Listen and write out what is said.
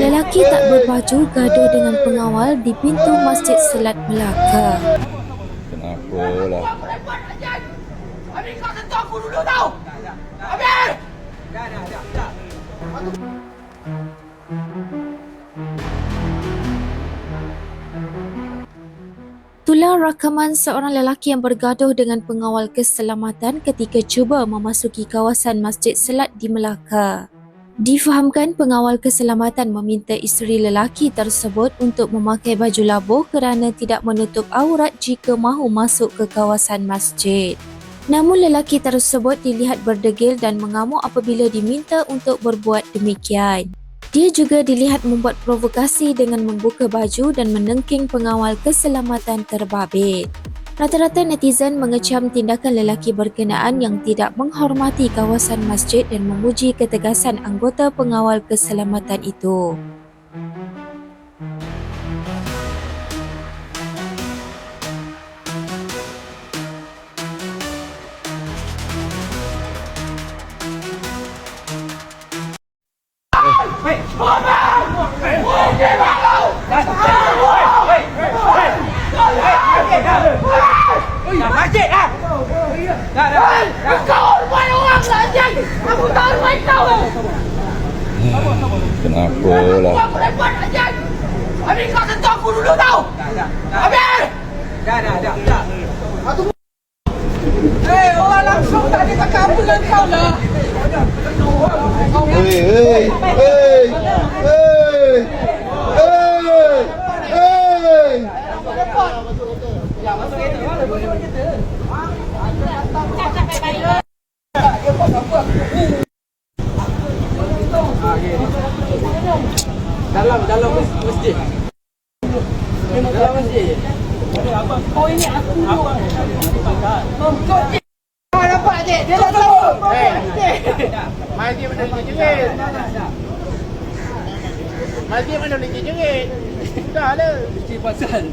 Lelaki tak berbaju gaduh dengan pengawal di pintu Masjid Selat Melaka. Kenapa lah? Habis kau sentuh aku dulu tau! Habis! Itulah rakaman seorang lelaki yang bergaduh dengan pengawal keselamatan ketika cuba memasuki kawasan Masjid Selat di Melaka. Difahamkan pengawal keselamatan meminta isteri lelaki tersebut untuk memakai baju labuh kerana tidak menutup aurat jika mahu masuk ke kawasan masjid. Namun lelaki tersebut dilihat berdegil dan mengamuk apabila diminta untuk berbuat demikian. Dia juga dilihat membuat provokasi dengan membuka baju dan menengking pengawal keselamatan terbabit. Rata-rata netizen mengecam tindakan lelaki berkenaan yang tidak menghormati kawasan masjid dan memuji ketegasan anggota pengawal keselamatan itu. Masjid lah! Dah, dah, dah. Kau rumah orang lah anjing! Aku tahu rumah kau! Kenapa lah? Aku repot anjing! Habis kau sentuh aku dulu tau! Habis! Dah, dah, dah, dah. Eh, orang langsung tak ada cakap apa dengan kau lah! Hei, hei, hei, hei, hei, hei. Dalam, dalam masjid. Dalam masjid. Oh ini aku. Oh, kau nampak cik? Dia dah tahu. Masjid mana boleh jerit? Masjid mana boleh jerit? Dah lah. Cik pasal.